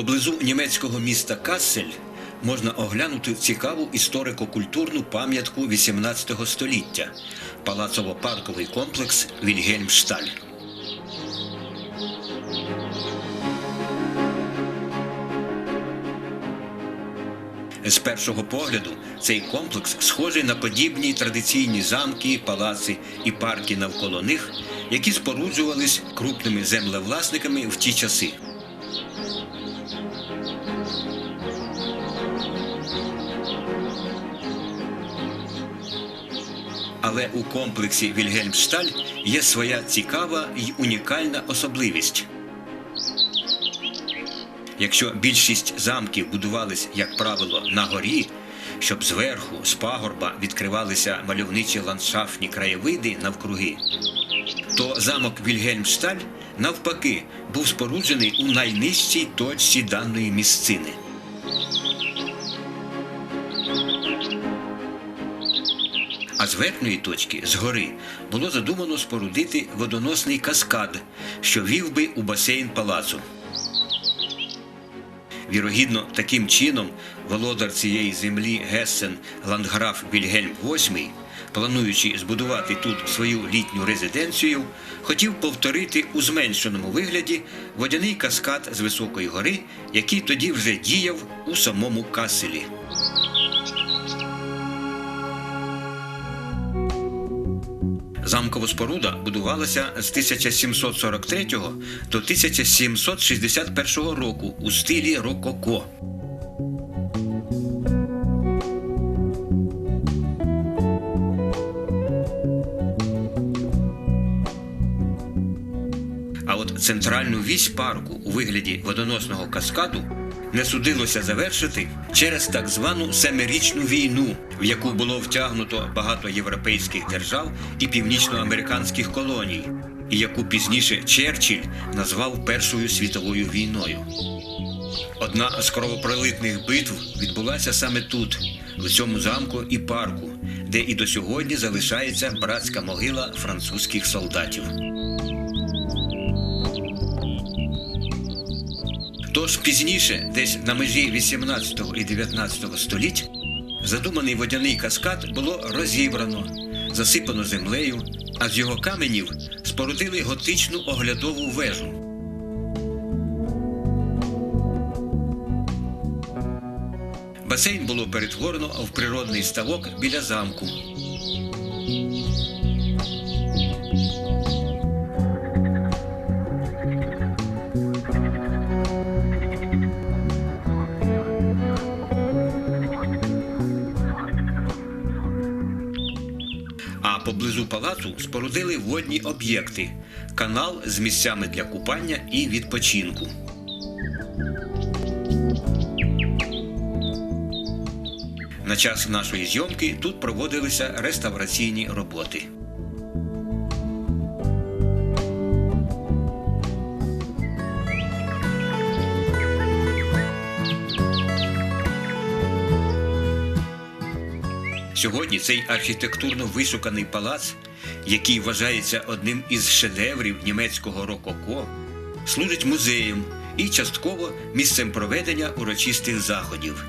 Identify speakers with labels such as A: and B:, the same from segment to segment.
A: Поблизу німецького міста Кассель можна оглянути цікаву історико-культурну пам'ятку XVIII століття палацово-парковий комплекс Вільгельмшталь. З першого погляду цей комплекс схожий на подібні традиційні замки, палаци і парки навколо них, які споруджувались крупними землевласниками в ті часи. Але у комплексі Вільгельмшталь є своя цікава й унікальна особливість. Якщо більшість замків будувались, як правило, на горі, щоб зверху, з пагорба відкривалися мальовничі ландшафтні краєвиди навкруги, то замок Вільгельмшталь, навпаки, був споруджений у найнижчій точці даної місцини. А з верхньої точки, з гори, було задумано спорудити водоносний каскад, що вів би у басейн палацу. Вірогідно, таким чином володар цієї землі Гессен ландграф Вільгельм VIII, плануючи збудувати тут свою літню резиденцію, хотів повторити у зменшеному вигляді водяний каскад з високої гори, який тоді вже діяв у самому Касселі. Замкова споруда будувалася з 1743 до 1761 року у стилі рококо. А от центральну вісь парку у вигляді водоносного каскаду не судилося завершити через так звану семирічну війну, в яку було втягнуто багато європейських держав і північноамериканських колоній, і яку пізніше Черчилль назвав Першою світовою війною. Одна з кровопролитних битв відбулася саме тут, в цьому замку і парку, де і до сьогодні залишається братська могила французьких солдатів. Тож пізніше, десь на межі 18 і 19 століть, задуманий водяний каскад було розібрано, засипано землею, а з його каменів спорудили готичну оглядову вежу. Басейн було перетворено в природний ставок біля замку. Поблизу палацу спорудили водні об'єкти, канал з місцями для купання і відпочинку. На час нашої зйомки тут проводилися реставраційні роботи. Сьогодні цей архітектурно вишуканий палац, який вважається одним із шедеврів німецького рококо, служить музеєм і частково місцем проведення урочистих заходів.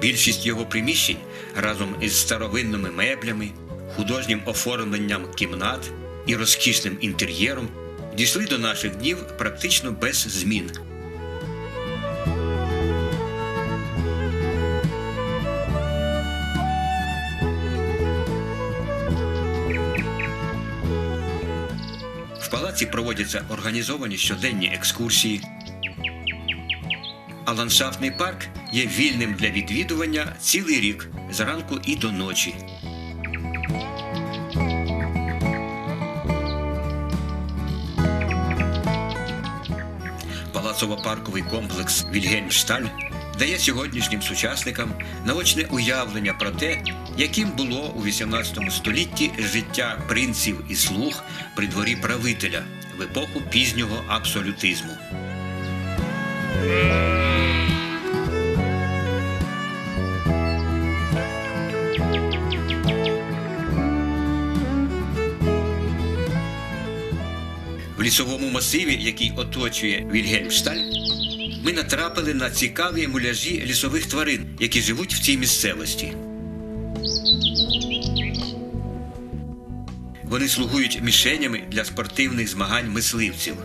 A: Більшість його приміщень разом із старовинними меблями, художнім оформленням кімнат і розкішним інтер'єром дійшли до наших днів практично без змін. В палаці проводяться організовані щоденні екскурсії, а ландшафтний парк є вільним для відвідування цілий рік зранку і до ночі. Палацово-парковий комплекс Вільгельмшталь дає сьогоднішнім сучасникам наочне уявлення про те, яким було у XVIII столітті життя принців і слуг при дворі правителя в епоху пізнього абсолютизму. Лісовому масиві, який оточує Вільгельмшталь, ми натрапили на цікаві муляжі лісових тварин, які живуть в цій місцевості. Вони слугують мішенями для спортивних змагань мисливців.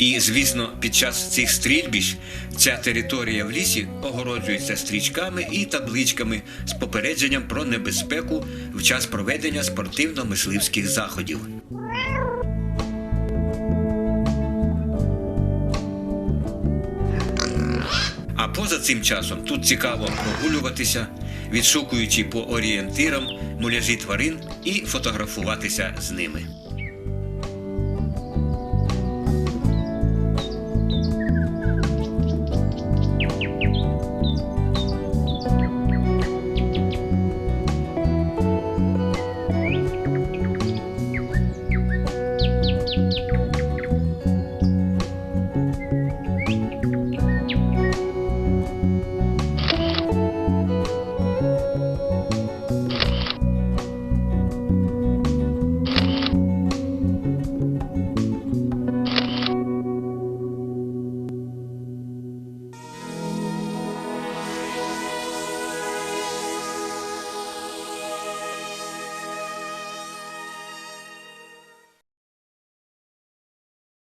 A: І, звісно, під час цих стрільбищ ця територія в лісі огороджується стрічками і табличками з попередженням про небезпеку в час проведення спортивно-мисливських заходів. А поза цим часом тут цікаво прогулюватися, відшукуючи по орієнтирам муляжі тварин і фотографуватися з ними. Bye.